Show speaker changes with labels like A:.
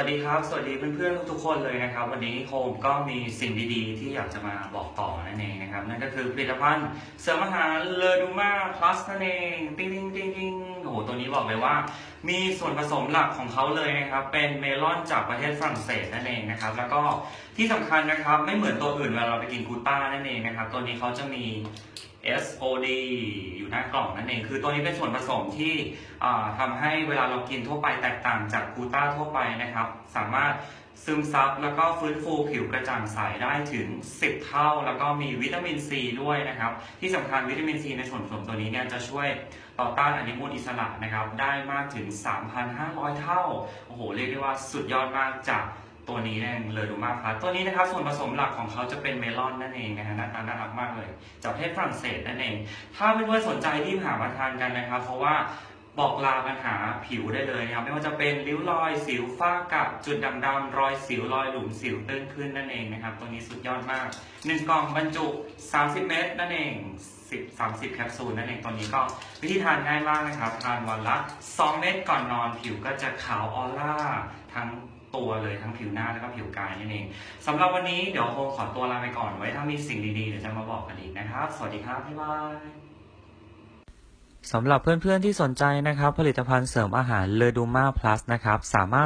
A: วันนี้โฮมก็มีสิ่งดีๆ ที่อยากจะมาบอกต่อนั่นเองนะครับ นั่นก็คือผลิตภัณฑ์เสริมอาหารเลอดูมาพลัสนั่นเองติ้งติ้งติ้งติ้งโอ้โหตัวนี้บอกเลยว่า มีส่วนผสมหลักของเขาเลยนะครับ เป็นเมลอนจากประเทศฝรั่งเศสนั่นเองนะครับ แล้วก็ที่สำคัญนะครับไม่เหมือนตัวอื่นเวลาเราไปกินกูต้านั่นเองนะครับ ตัวนี้เขาจะมี SOD อยู่หน้ากล่องนั่นเอง คือตัวนี้เป็นส่วนผสมที่ทำาให้เวลาเรากินทั่วไปแตกต่างจากกูต้าทั่วไปนะครับ สามารถซึมซับแล้วก็ฟื้นฟูผิวกระจ่างใสได้ถึง 10 เท่า แล้วก็มีวิตามินซีด้วยนะครับ ที่สำคัญวิตามินซีในส่วนผสมตัวนี้เนี่ยจะช่วยต่อต้านอนุมูลอิสระนะครับ ได้มากถึง 3,500 เท่า โอ้โห เรียกได้ว่าสุดยอดมากจาก ตัวนี้เนี่ยเลยดูมากครับตัวนี้นะครับส่วนผสมหลักของเขาจะเป็นเมลอนนั่นเองนะฮะหน้าตาน่ารักมากเลยจากประเทศฝรั่งเศสนั่นเอง ถ้าเพื่อนๆสนใจรีบหามาทานกันนะครับ เพราะว่าบอกลาปัญหาผิวได้เลยนะครับไม่ว่าจะเป็นริ้วรอยสิวฝ้ากระจุดด่างดำรอยสิวรอยหลุมสิวตื้นขึ้นนั่นเองนะครับ ตัวนี้สุดยอดมากหนึ่งกล่องบรรจุ 30 เม็ดนั่นเอง 10 30 แคปซูลนั่นเองตัวนี้ก็วิธีทานง่ายมากนะครับ ทานวันละ 2 เม็ดก่อนนอนผิวก็จะขาวออร่าทั้ง ตัวเลยทั้งผิวหน้าแล้วก็ผิวกายนั่นเองสำหรับวันนี้เดี๋ยวโฮขอตัวลาไปก่อนไว้ถ้ามีสิ่งดีๆเดี๋ยวจะมาบอกกันอีกนะครับ สวัสดีครับบ๊ายบาย
B: สำหรับเพื่อนๆที่สนใจนะครับ ผลิตภัณฑ์เสริมอาหารเลอดูมาพลัสนะครับสามารถ